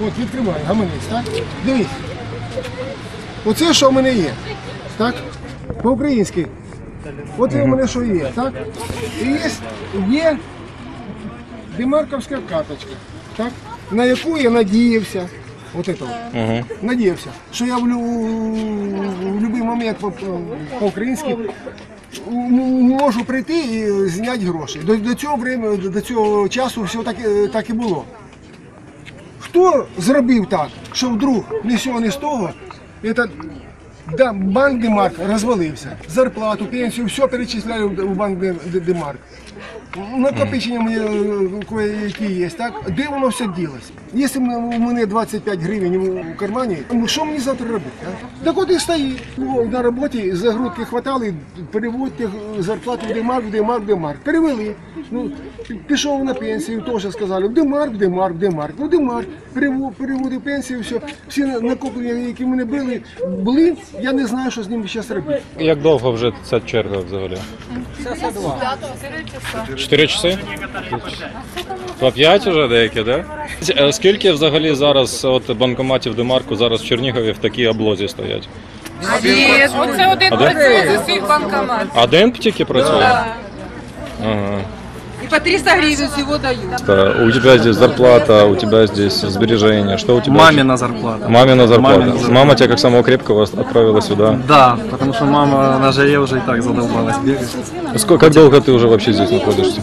От відкриваю, гаманець, так? Дивись. Оце що в мене є. Так? По-українськи. От у мене що є, так? І є, є демарковська карточка, так? на яку я надіявся. От этого. Угу. Надіявся, що я в, лю... в будь-який момент по- по-українськи можу прийти і зняти гроші. До, до цього времени, до цього часу все так, так і було. Хто зробив так, що вдруг ні з цього, ні з того, это, да, банк Демарк розвалився. Зарплату, пенсію, все перечисляли в в банк Де- Де- Демарк. Накопичення мені е, які є, так? Де воно все ділося? Якщо у мене 25 гривень у кармані, ну що мені завтра робити? А? Так от і стоїть. На роботі за грудки хватали, переводьте зарплату в Демарк, в Демарк, в Демарк. Перевели. Ну, пішов на пенсію, теж сказали, в Демарк, в Демарк, в Демарк. Ну, Демарк, перевод, переводив пенсію, все. Всі накоплення, які мене були, були, я не знаю, що з ними зараз робити. Як довго вже ця черга взагалі? Чотири часи? По п'ять вже деякі, так? Да? Скільки взагалі зараз от банкоматів Демарку зараз в Чернігові в такій облозі стоять? Ні, оце один працює за свій банкомат. Один тільки працює? Ага. І по 300 гривень всього дають. Та, У тебя здесь зарплата, у тебя здесь сбережения. Что у тебя? Мамина зарплата. Мамина зарплата. Мамина зарплата. Мама тебя как самого крепкого отправила сюда. Да, потому что мама на жаре уже и так задолбалась бегать. Сколько, как долго ты уже вообще здесь находишься?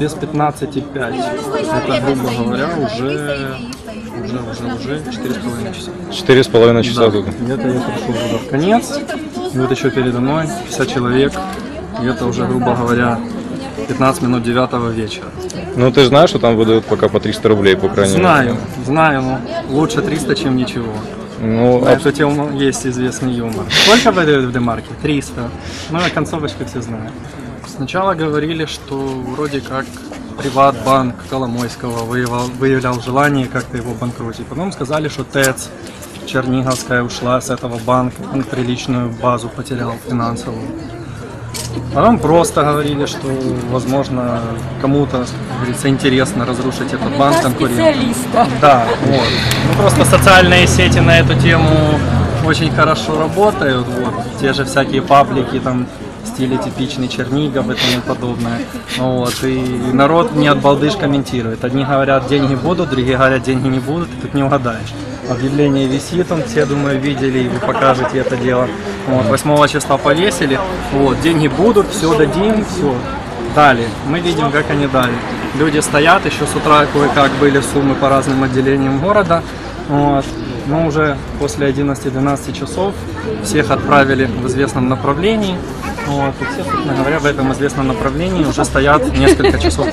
Без 15,5. Это, грубо говоря, уже, уже, уже, уже 4,5 часа. Четыре с половиной часа Да, тут. где-то я пришел уже в конец. И вот еще передо мной 50 человек. И это уже, грубо говоря, 15 минут 9 вечера. Ну ты знаешь, что там выдают пока по 300 рублей, по крайней Знаю, мере. знаю, но лучше 300, чем ничего. Ну, На а эту тему есть известный юмор. Сколько выдают в Демарке? 300. Ну, а концовочку все знают. Сначала говорили, что вроде как Приватбанк Коломойского выявлял, выявлял желание как-то его банкротить. Потом сказали, что ТЭЦ Черниговская ушла с этого банка, он приличную базу потерял финансовую. Потом просто говорили, что, возможно, кому-то, говорится, интересно разрушить этот банк конкурента. Да, вот. Ну, просто социальные сети на эту тему очень хорошо работают. Вот. Те же всякие паблики, там, в стиле типичный Чернигов и тому подобное. Ну, Вот. И народ не от балдыш комментирует. Одни говорят, деньги будут, другие говорят, деньги не будут, и тут не угадаешь. Объявление висит, он все, думаю, видели, и вы покажете это дело. Вот. 8 числа повесили, вот, деньги будут, все дадим, все. Дали. Мы видим, как они дали. Люди стоят, еще с утра кое-как были суммы по разным отделениям города. Вот. Но уже после 11-12 часов всех отправили в известном направлении. Вот. И все, собственно говоря, в этом известном направлении уже стоят несколько часов.